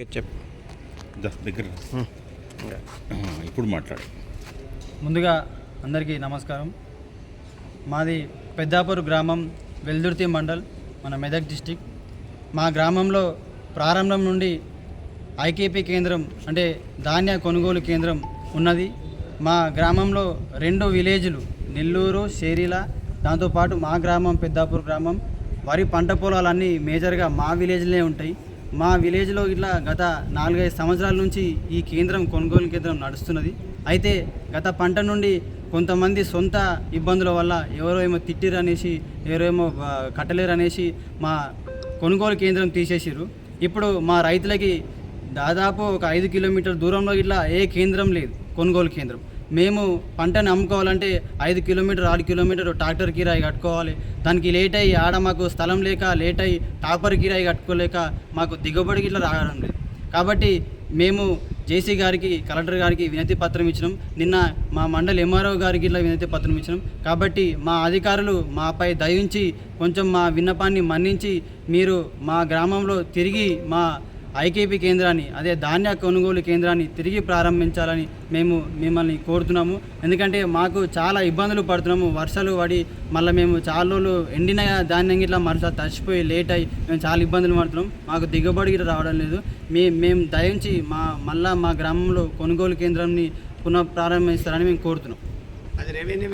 చెప్పు దగ్గర ఇప్పుడు మాట్లాడు. ముందుగా అందరికీ నమస్కారం. మాది పెద్దాపూర్ గ్రామం వెల్దుర్తి మండల్ మన మెదక్ డిస్టిక్. మా గ్రామంలో ప్రారంభం నుండి ఐకేపీ కేంద్రం అంటే ధాన్య కొనుగోలు కేంద్రం ఉన్నది. మా గ్రామంలో రెండు విలేజ్లు నెల్లూరు షేరిల దాంతోపాటు మా గ్రామం పెద్దాపూర్ గ్రామం. వరి పంట పొలాలన్నీ మేజర్గా మా విలేజ్లే ఉంటాయి. మా విలేజ్లో ఇట్లా గత నాలుగైదు సంవత్సరాల నుంచి ఈ కేంద్రం కొనుగోలు కేంద్రం నడుస్తున్నది. అయితే గత పంట నుండి కొంతమంది సొంత ఇబ్బందుల వల్ల ఎవరో ఏమో తిట్టిరు అనేసి ఎవరో ఏమో కట్టలేరు అనేసి మా కొనుగోలు కేంద్రం తీసేసిరు ఇప్పుడు మా రైతులకి దాదాపు ఒక ఐదు కిలోమీటర్ దూరంలో ఇట్లా ఏ కేంద్రం లేదు కొనుగోలు కేంద్రం. మేము పంటను అమ్ముకోవాలంటే ఐదు కిలోమీటర్ ఆరు కిలోమీటర్ ట్రాక్టర్ కిరాయి కట్టుకోవాలి. దానికి లేట్ అయ్యి ఆడ మాకు స్థలం లేక లేట్ అయ్యి టాపర్ కిరాయి కట్టుకోలేక మాకు దిగుబడి ఇట్లా రావడం లేదు. కాబట్టి మేము జేసీ గారికి కలెక్టర్ గారికి వినతి పత్రం ఇచ్చినాం. నిన్న మా మండలి ఎంఆర్ఓ గారికి ఇట్లా వినతి పత్రం ఇచ్చినాం. కాబట్టి మా అధికారులు మాపై దయించి కొంచెం మా విన్నపాన్ని మన్నించి మీరు మా గ్రామంలో తిరిగి మా ఐకేపీ కేంద్రాన్ని అదే ధాన్య కొనుగోలు కేంద్రాన్ని తిరిగి ప్రారంభించాలని మేము మిమ్మల్ని కోరుతున్నాము. ఎందుకంటే మాకు చాలా ఇబ్బందులు పడుతున్నాము. వర్షాలు పడి మళ్ళీ మేము చాలా రోజులు ఎండిన ధాన్యం ఇట్లా మరసా తడిచిపోయి లేట్ అయ్యి మేము చాలా ఇబ్బందులు పడుతున్నాం. మాకు దిగుబడి గిట్ల రావడం లేదు. మే మేము దయించి మా మళ్ళా మా గ్రామంలో కొనుగోలు కేంద్రాన్ని పునః ప్రారంభిస్తారని మేము కోరుతున్నాం. అది రెవెన్యూ